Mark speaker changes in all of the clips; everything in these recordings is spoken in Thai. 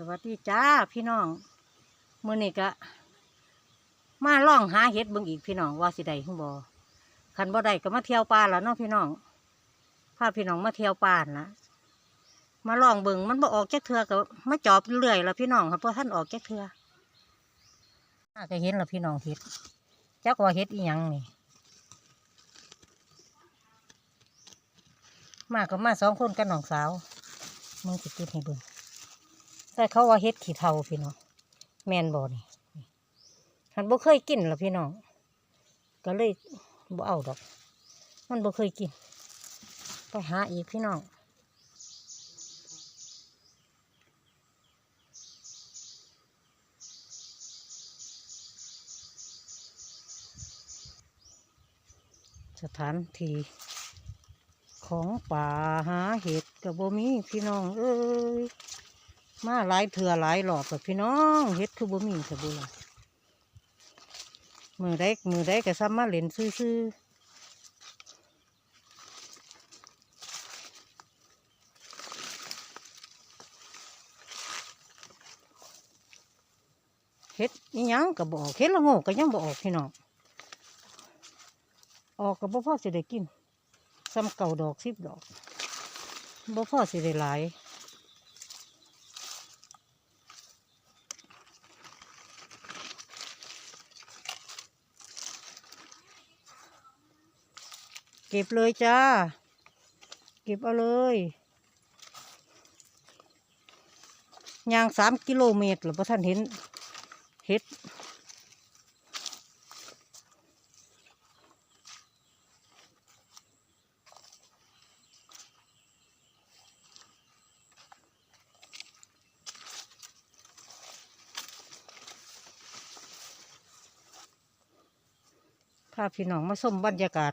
Speaker 1: สวัสดีจ้าพี่น้องมื้อนี้ก็มาล่องหาเห็ดบิ่งอีกพี่น้องว่าสิได้หรือบ่คันบ่ได้ก็มาเที่ยวป่าแล้วเนาะพี่น้องพาพี่น้องมาเที่ยวป่านะมาล่องบิ่งมันบ่ออกจักเทื่อก็มาจอบเรื่อยแล้วพี่น้องครับเพราะท่านออกจักเทื่ออาก็เห็นแล้วพี่น้องเห็ดจักว่าเห็ดอีหยังนี่มาก็มาสองคนกับน้องสาวมึงสิกินให้บิ่ง แต่เขาว่าเฮ็ดขี้เทาพี่น้องแมนบอนี่ฉันบ่เคยกินหรอพี่น้องก็เลยบ่เอาดอก มันบ่เคยกิน ไปหาอีกพี่น้องสถานที่ของป่าหาเห็ดกับบ่มีพี่น้องเอ้ย มาหลายเถื่อหลายหลอบแบบพี่น้องเฮ็ดคือบ่มีสบุละมือได้มือได้ก็ซ้ำมาเล่นซื่อเฮ็ดอีหยังก็บออกเฮ็ดละโงกก็ยังบอกพี่น้องออกก็บ่พ่อสิได้กินซ้ำเก่าดอกสิบดอกบ่พ่อสิได้หลาย เก็บเลยจ้า เก็บเอาเลยยางสามกิโลเมตรหรือพระท่านเห็นเห็ดพาพี่น้องมาชมบรรยากาศ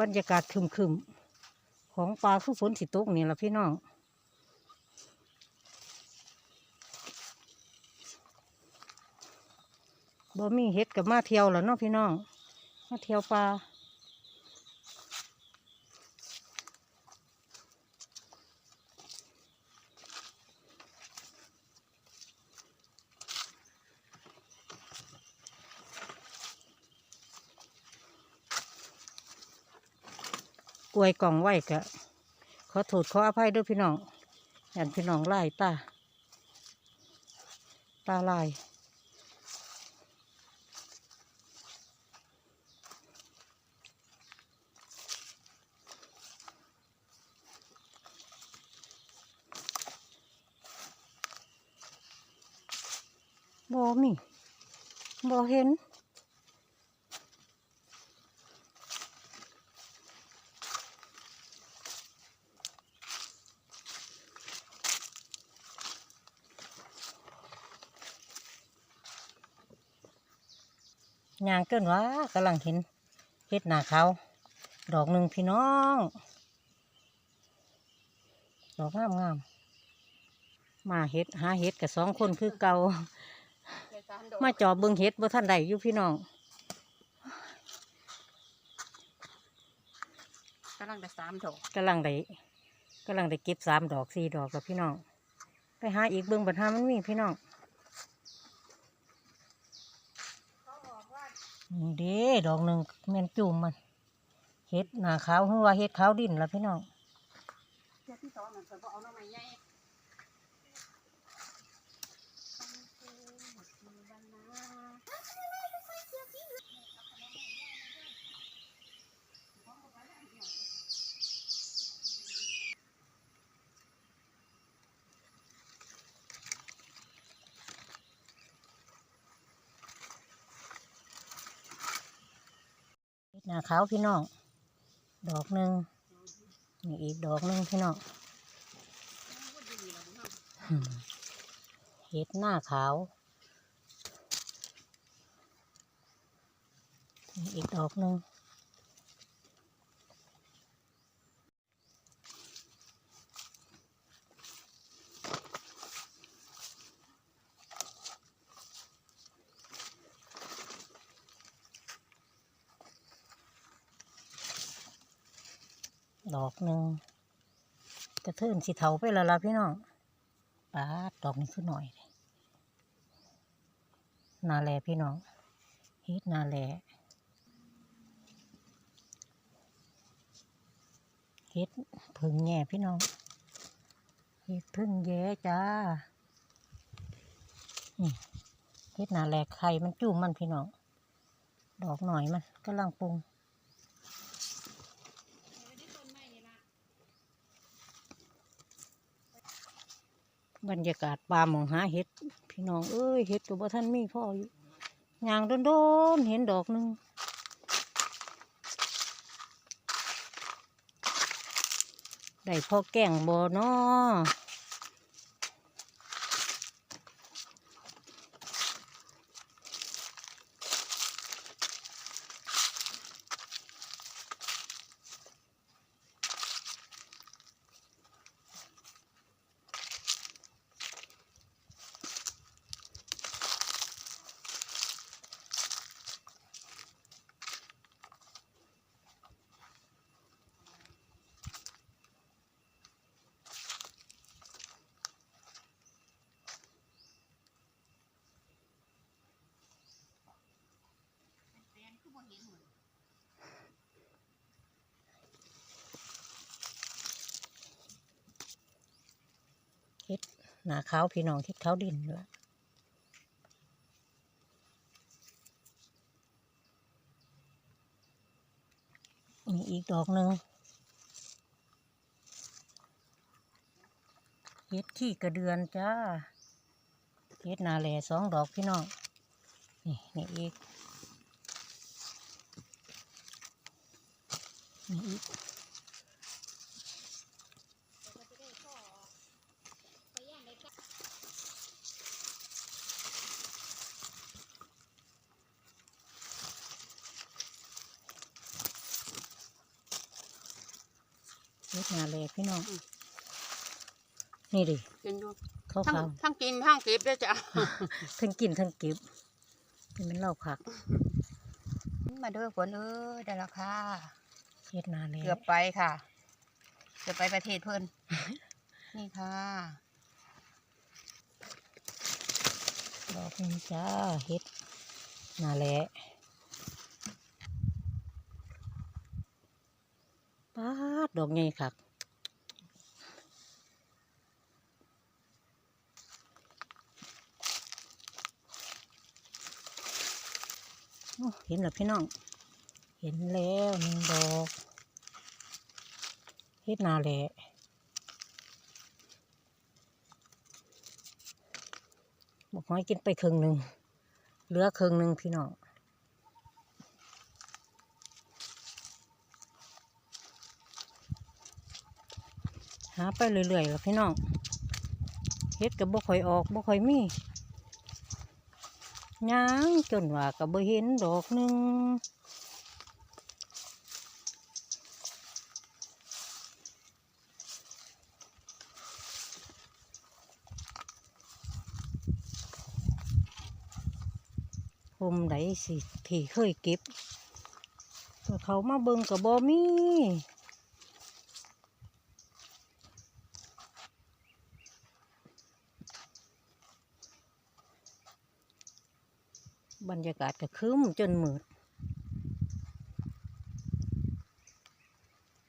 Speaker 1: บรรยากาศคึมคึมของปลาคู่ฝนสิตกนี่แหละพี่น้อง บ่มีเห็ดกับมาเที่ยวแล้วเนาะพี่น้อง มาเที่ยวปลา วยกล่องไว้กะขอโทษขออภัยด้วยพี่น้องยันพี่น้องไล่ตาตาลายบ่มีบ่เห็น ยางเกินว่ากำลังเห็นเห็ดหนาเขาวดอกหนึ่งพี่น้อง ดอกงามงามๆมาเห็ดหาเห็ดกับสองคนคือเก่ามาจอบเบิงเห็ดบ่ท่านใดอยู่พี่น้อง
Speaker 2: กำลังได้สามดอก
Speaker 1: กำลังได้กำลังได้เก็บสามดอกสี่ดอกกับพี่น้อง ไปหาอีกเบิงปัญหามันมีพี่น้อง นี่เด้ดอกหนึ่งแมนจุ่มมันเห็ดหนาขาวหัวเห็ดขาวดินละพี่น้อง
Speaker 2: เจ้าที่สองนั่นเขาเอาน้ำไม้ใหญ่
Speaker 1: นาขาวพี่น้อง ดอกหนึ่งนี่อีกดอกหนึ่งพี่น้องเห็ดหน้าขาวมีอีกดอกหนึ่ง ดอกหนึ่งกระเทือนสีเทาไปแล้วล่ะพี่น้องปาดดอกนี้คือหน่อยเลยนาแลพี่น้องเฮ็ดนาแลเฮ็ดพึ่งแง่พี่น้องเฮ็ดพึ่งแย่จ้านี่เฮ็ดนาแลไข่มันจุ่มมันพี่น้อง ดอกหน่อยมันกำลังปรุง บรรยากาศป่าหมองหาเห็ด พี่น้องเอ้ยเห็ดตัวบ่ท่านมีพ่ออยู่ย่างโดนๆเห็นดอกหนึงได้พ่อแก่งบ่นอ เห็ดหนาขาวพี่น้องเห็ดขาวดินละมีอีกดอกหนึ่งเห็ดขี้กระเดือนจ้าเห็ดนาแหล่สองดอกพี่น้อง นี่นี่อีก เฮ็ดนาแลพี่น้อง นี่ดิ
Speaker 2: กินดู
Speaker 1: เขา
Speaker 2: ทั้ง
Speaker 1: ขาว
Speaker 2: ทั้งกินทั้งเก็บด้วยจ้ะ
Speaker 1: ทั้งกินทั้งเก็บนี่มันเหล่าผัก
Speaker 2: มาเด้อฝนเอ้ยได้แล้วค่ะ
Speaker 1: เฮ็ดนาแล
Speaker 2: เกือบไปค่ะ เกือบไปประเทศเพิ่น นี่ค่ะ
Speaker 1: ดอกนี้จ้าเฮ็ดนาแลป้า ดอกใหญ่คักเห็นแล้วพี่น้อง เห็นแล้วหนึ่งดอกเฮ็ดนาแหละบอกให้กินไปครึ่งหนึ่งเหลือครึ่งหนึ่งพี่น้องาไปเรื่อยๆแล้วพี่น้องเฮ็ดกับบ่ค่อยออกบ่ค่อยมีย่างจนว่ากับบ่เห็นดอกหนึ่งผมไดสิที่เคยเก็บเขามาเบิ่งกับบ่มี บรรยากาศก็คืมจนมืด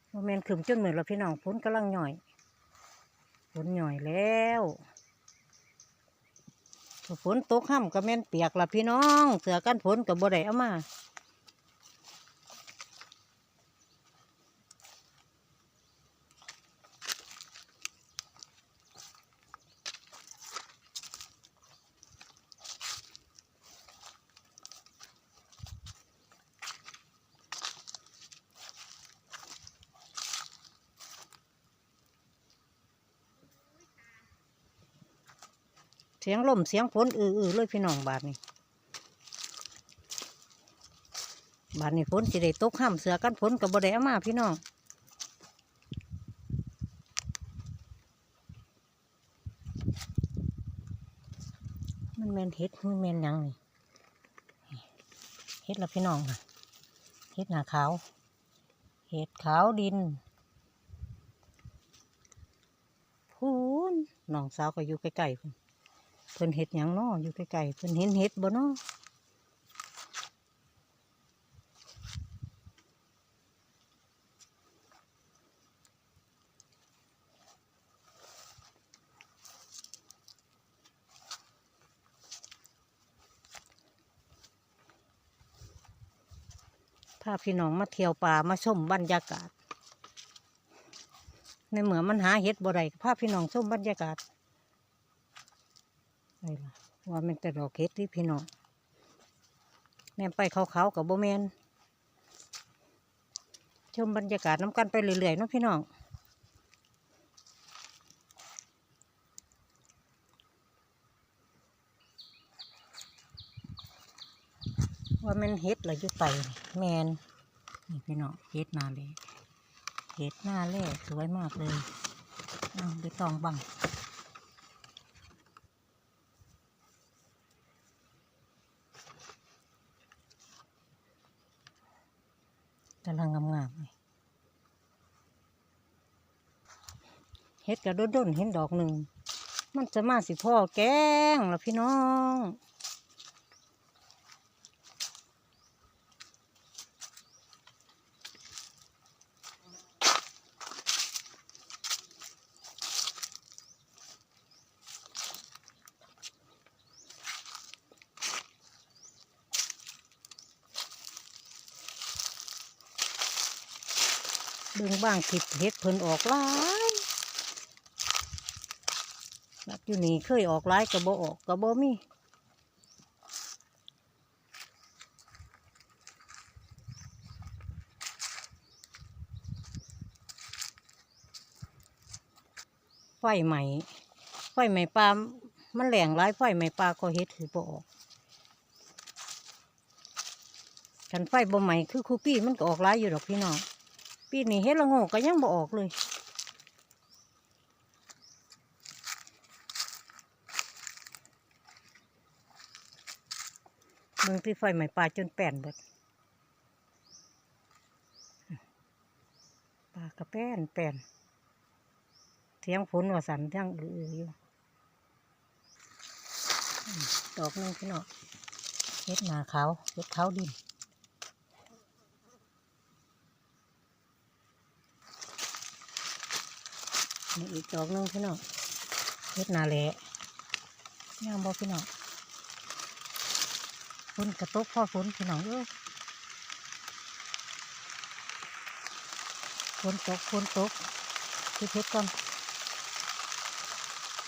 Speaker 1: โมเมนคืมจนมืดแล้วพี่น้องฝนกำลังหน่อยฝนหน่อยแล้วฝนตกห้ำก็แม่นเปียกละพี่น้อง เสือกันฝนกับบ่ได้เอามา เสียงลมเสียงฝนอือๆเลยพี่น้องบาดนี้บาดนี้ฝนสิได้ตกห้ามเสือกันฝนกับบ่ได้เอามาพี่น้องมันแมนเฮ็ดมันแมนยังนี่เฮ็ดละพี่น้องค่ะเฮ็ดหนาขาวเฮ็ดขาวดินพูนน้องสาวก็อยู่ใกล้ๆเพิ่น เพิ่นเฮ็ดหยังน้ออยู่ใกล้ๆเพิ่นเห็นเฮ็ดบ่น้อพาพี่น้องมาเที่ยวป่ามาชมบรรยากาศ ในเหมือมันหาเห็ดบ่ได้พาพี่น้องชมบรรยากาศ ว่ามันแต่ดอกเห็ดที่พี่น้องแนมไปเขาๆกับโบแมนชมบรรยากาศน้ำกันไปเรื่อยๆนะพี่น้องว่ามันเห็ดเหรออยู่ไตนี่แมนนี่พี่น้องเห็ดนาเลยเห็ดหน้าแรกสวยมากเลยเอาไปตองบังกำลังงามๆเลย เห็ดกระโดดดนเห็นดอกหนึ่ง มันจะมาสิพ่อแกงแล้วพี่น้องเบิ่งบ้างผิดเฮ็ดเพิ่นออกหลายแบบ อยู่นี่เคยออกหลายกระโบออกกระโบมีไฟใหม่ไฟใหม่ปลามันแหลงหลายไฟใหม่ปลาก็เฮ็ดคือบ่ออกกันไฟบ่ใหม่คือคูปี้มันก็ออกหลายอยู่ดอกพี่น้องปีนี้เฮ็ดละโงกก็ยังบ่ออกเลย เมืองที่ไฟไหม้ป่าจนแป้นเบิดป่ากระแป้นแป้นเทียงฝนว่าสันเทียงอืออยู่ดอกนึงพี่น้องเฮ็ดหนาขาวเฮ็ดขาวดินนี่อีกดอกนึงพี่น้องเฮ็ดนาแหละงามบ่พี่น้อง ฝนกระตกพ่อฝนพี่น้องเอ้ยฝนตกฝนตกคิดเฮ็ดก่อน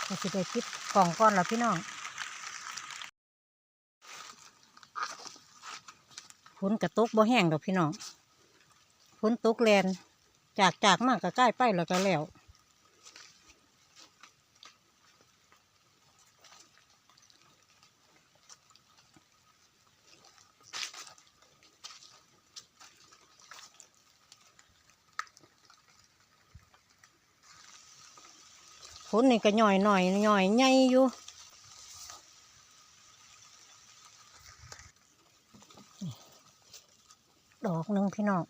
Speaker 1: ก็สิได้คิดกล่องก่อนละพี่น้องฝนกระตกบ่แห้งดอกพี่น้องฝนตกแลนจากจากมากก็ใกล้ไปแล้วก็แล้ว ฝ นนี่ก็หน่อยหน่อยหน่อยใหญ่อยู่ดอกหนึ่งพี่น้อง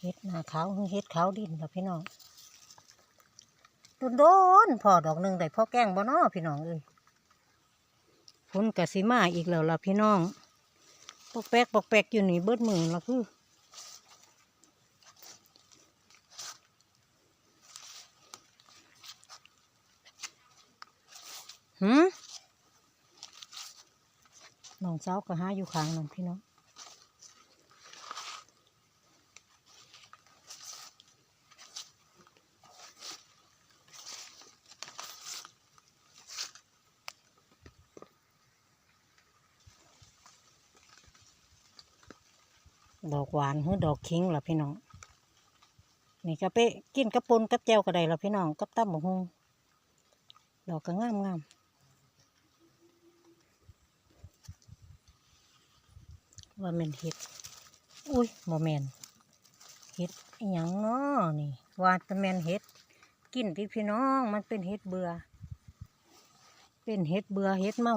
Speaker 1: เห็ดหน้าขาวเห็ดขาวดินละพี่น้องโดนโดนๆพอดอกหนึ่งได้พ่อแกล้งบ่นอพี่น้องเอ้ยฝนกะสิมาอีกแล้วล่ะพี่น้องปกแปกปกแปกอยู่นี่เบิดมือละคือ หืมน้องสาก็ห้าอยู่ข้างนั่นพี่น้องดอกหวานหรือดอกคิงล่ะพี่น้อง นี่ก็ไปกินกระปุนกับแจวก็ได้ล่ะพี่น้องกับตั้มบกฮงดอกก็งามงาม ว่าแม่นเห็ด อุ้ยโมแมนเห็ดอย่างน้อนี่ว่าตแมนเห็ด กินพี่พี่น้อง มันเป็นเห็ดเบื่อ เป็นเห็ดเบื่อเห็ดเมา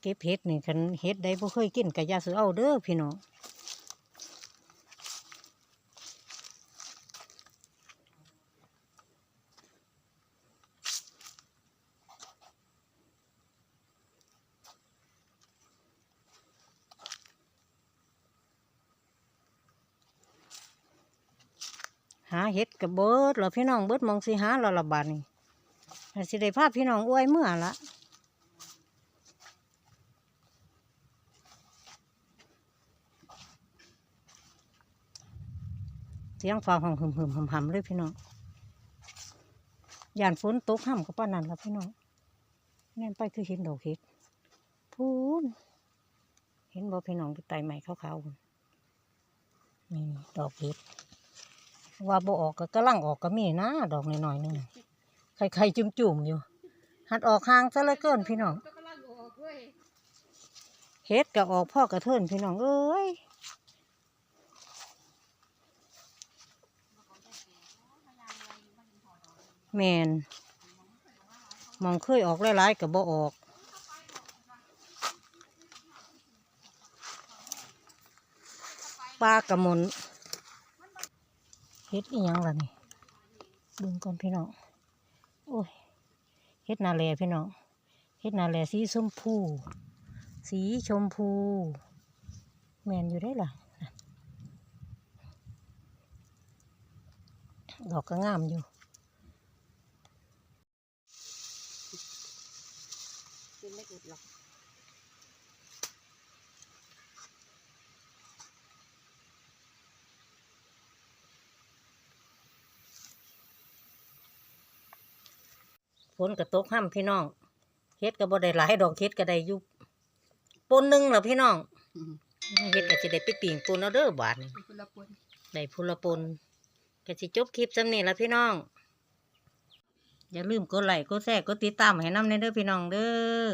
Speaker 1: เก็บเห็ดนี่คันเห็ดใดบ่เคยกินก็อย่าสือเอาเด้อพี่น้อง หาเห็ดกับเบิดแล้วพี่น้องเบิดมองสิหาเราละบาดนี่สิได้พาพพี่น้องอวยเมื่อละเสียงฟ้าห้องหึมหึมหำหำเลยพี่น้องย่านฝนตกห้ำกับป้านนั่นละพี่น้องแน่นไปคือเห็นดอกเห็ดพูนเห็นบ่พี่น้องที่ไตใหม่ขาวๆนี่ดอกเห็ด ว่าบ่ออกก็กำลังออกก็มีนะดอกน้อยๆนึงไข่ไข่จุ่มๆอยู่ หัดออกห่างซะเหลือเกินพี่น้อง
Speaker 2: ก็กำลังออกเว้ย
Speaker 1: เฮ็ดก็ออกพ่อกระเทินพี่น้องเอ้ยแมนมองเคยออกหลายๆก็บ่ออกปลากระมนเฮ็ดอีหยังล่ะนี่เบิ่งก่อนพี่น้องโอ้ยเฮ็ดนาแลพี่น้องเฮ็ดนาแลสีชมพู สีชมพู แมนอยู่ได้ล่ะน่ะดอกก็งามอยู่
Speaker 2: กินไม่อุดหรอก
Speaker 1: ฝ นก็ตกห้ำพี่น้องเฮ็ดก็บ่ได้หลายดอกเฮ็ดก็ได้อยู่ปนหนึงเหรอพี่น้อง
Speaker 2: อืม
Speaker 1: เฮ็ดก็จะได้ไปปิ่งปนเอาเด้อบาดนี้
Speaker 2: มีคนละปน
Speaker 1: ได้พุละปนก็สิจบคลิปซำนี้ละพี่น้อง อย่าลืมกดไลค์กดแชร์กดติดตามให้นำในเด้อพี่น้องเด้อ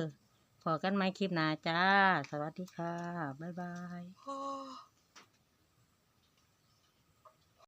Speaker 1: พอกันใหม่คลิปหน้าจ้า สวัสดีค่ะ บ๊ายบาย
Speaker 2: โอ้